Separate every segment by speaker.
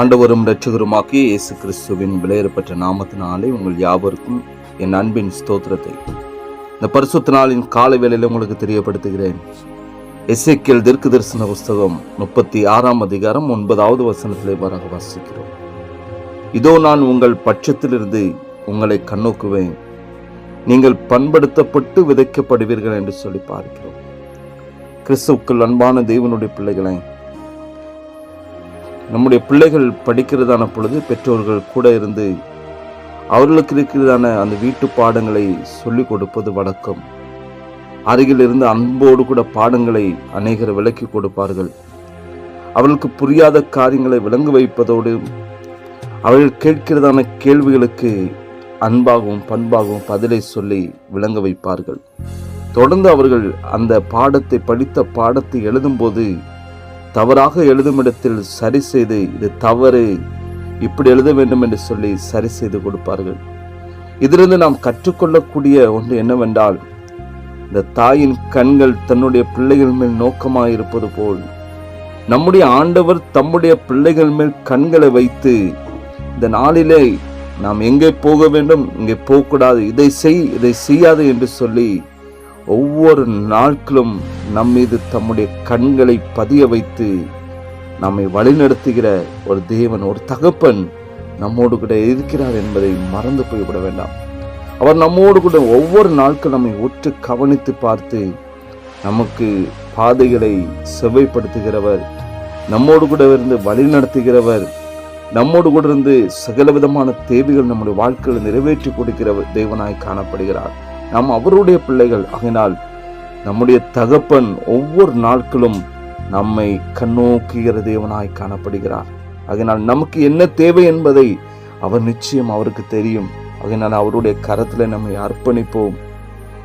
Speaker 1: ஆண்டவரும் இரட்சகருமாக்கிய இயேசு கிறிஸ்துவின் விலையேறப்பட்ட நாமத்தினாலே உங்கள் யாவருக்கும் என் அன்பின் ஸ்தோத்திரத்தை. இந்த பரிசுத்த நாளின் காலை வேளையில் உங்களுக்கு தெரியப்படுத்துகிறேன். எசேக்கியல் தெற்கு தரிசன புஸ்தகம் முப்பத்தி ஆறாம் அதிகாரம் ஒன்பதாவது வசனத்திலே வராக வாசிக்கிறோம். இதோ நான் உங்கள் பட்சத்திலிருந்து உங்களை கண்ணோக்குவேன். நீங்கள் பண்படுத்தப்பட்டு விதைக்கப்படுவீர்கள் என்று சொல்லி பார்க்கிறோம். கிறிஸ்துவுக்குள் அன்பான தேவனுடைய பிள்ளைகளை நம்முடைய பிள்ளைகள் படிக்கிறதான பொழுது பெற்றோர்கள் கூட இருந்து அவர்களுக்கு இருக்கிறதான அந்த வீட்டு பாடங்களை சொல்லிக் கொடுப்பது வழக்கம். அருகில் இருந்து அன்போடு கூட பாடங்களை அநேகர் விளக்கி கொடுப்பார்கள். அவர்களுக்கு புரியாத காரியங்களை விளங்க வைப்பதோடு அவர்கள் கேட்கிறதான கேள்விகளுக்கு அன்பாகவும் பண்பாகவும் பதிலை சொல்லி விளங்க வைப்பார்கள். தொடர்ந்து அவர்கள் அந்த பாடத்தை படித்த பாடத்தை எழுதும்போது தவறாக எழுதும் இடத்தில் சரி செய்து இது தவறு இப்படி எழுத வேண்டும் என்று சொல்லி சரி செய்து கொடுப்பார்கள். இதிலிருந்து நாம் கற்றுக்கொள்ளக்கூடிய ஒன்று என்னவென்றால் இந்த தாயின் கண்கள் தன்னுடைய பிள்ளைகள் மேல் நோக்கமாக இருப்பது போல் நம்முடைய ஆண்டவர் தம்முடைய பிள்ளைகள் மேல் கண்களை வைத்து இந்த நாளிலே நாம் எங்கே போக வேண்டும் இங்கே போகக்கூடாது இதை செய் இதை செய்யாது என்று சொல்லி ஒவ்வொரு நாட்களும் நம் மீது தம்முடைய கண்களை பதிய வைத்து நம்மை வழிநடத்துகிற ஒரு தேவன் ஒரு தகப்பன் நம்மோடு கூட இருக்கிறார் என்பதை மறந்து போய்விட வேண்டாம். அவர் நம்மோடு கூட ஒவ்வொரு நாட்கள் நம்மை ஒற்று கவனித்து பார்த்து நமக்கு பாதைகளை செவ்வைப்படுத்துகிறவர் நம்மோடு கூட இருந்து வழி நடத்துகிறவர் நம்மோடு கூட இருந்து சகல விதமான தேவைகள் நம்முடைய வாழ்க்கையில் நிறைவேற்றி கொடுக்கிற தேவனாய் காணப்படுகிறார். நாம் அவருடைய பிள்ளைகள். ஆகினால் நம்முடைய தகப்பன் ஒவ்வொரு நாட்களும் நம்மை கண்ணோக்குகிற தேவனாய் காணப்படுகிறார். ஆகினால் நமக்கு என்ன தேவை என்பதை அவர் நிச்சயம் அவருக்கு தெரியும். அதனால் அவருடைய கரத்தில் நம்மை அர்ப்பணிப்போம்.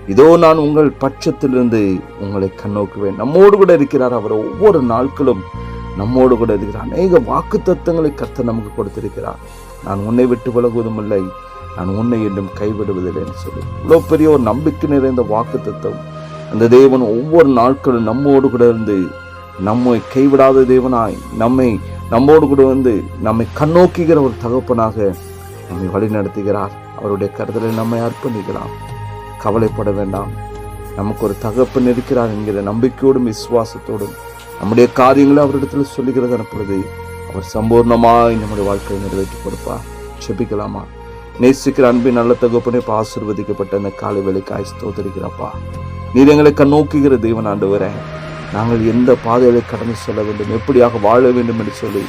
Speaker 1: இதோ நான் உங்கள் பட்சத்திலிருந்து உங்களை கண்ணோக்குவேன். நம்மோடு கூட இருக்கிறார் அவர் ஒவ்வொரு நாட்களும் நம்மோடு கூட இருக்கிறார். அநேக வாக்கு தத்துவங்களை கர்த்தர் நமக்கு கொடுத்திருக்கிறார். நான் உன்னை விட்டு விலகுவதும் இல்லை. நான் உன்னை என்றும் கைவிடுவதில்லைன்னு சொல்லி. இவ்வளோ பெரிய ஒரு நம்பிக்கை நிறைந்த வாக்கு தத்துவம் அந்த தேவன் ஒவ்வொரு நாட்களும் நம்மோடு கூட இருந்து நம்மை கைவிடாத தேவனாய் நம்மை நம்மோடு கூட வந்து நம்மை கண்ணோக்குகிற ஒரு தகப்பனாக நம்மை வழி நடத்துகிறார் அவருடைய கருதலை நம்மை அர்ப்பணிக்கலாம். கவலைப்பட வேண்டாம். நமக்கு ஒரு தகப்பன் இருக்கிறார் என்கிற நம்பிக்கையோடும் விசுவாசத்தோடும் நம்முடைய காரியங்களை அவரிடத்தில் சொல்லுகிறது அனுப்புறது அவர் சம்பூர்ணமாய் நம்முடைய வாழ்க்கையை நிறைவேற்றி கொடுப்பார். செபிக்கலாமா நேசிக்கிற அன்பின் நல்ல தகப்பனே இப்போ ஆசிர்வதிக்கப்பட்ட அந்த காலை வேலைக்காய் ஸ்தோத்தரிக்கிறப்பா. நீர் எங்களை கண்ணோக்குகிற தெய்வன் ஆண்டு வரேன் நாங்கள் எந்த பாதைகளை கடந்து செல்ல வேண்டும் எப்படியாக வாழ வேண்டும் என்று சொல்லி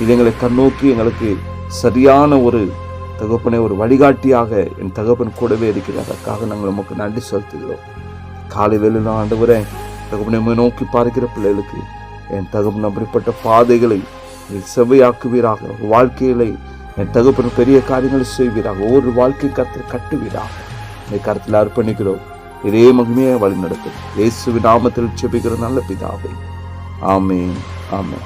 Speaker 1: இது எங்களை கண்ணோக்கி எங்களுக்கு சரியான ஒரு தகப்பனை ஒரு வழிகாட்டியாக என் தகப்பன் கூடவே இருக்கிறார். அதற்காக நாங்கள் நமக்கு நன்றி செலுத்துகிறோம். காலை வேலையில் நான் ஆண்டு வரேன் தகப்பனை நோக்கி பார்க்கிற பிள்ளைகளுக்கு என் தகப்பன் அப்படிப்பட்ட பாதைகளை செவ்வையாக்குவீராக. வாழ்க்கையில என் தகப்பன் பெரிய காரியங்களை செய்வீராக. ஒவ்வொரு வாழ்க்கை கருத்தில் கட்டுவீராக. இந்த கருத்தில் அர்ப்பணிக்கிறோம். இதே மகிமையை வழி நடத்தும் இயேசுவின் நாமத்தில் செபிக்கிற நல்ல பிதாவை. ஆமே ஆமே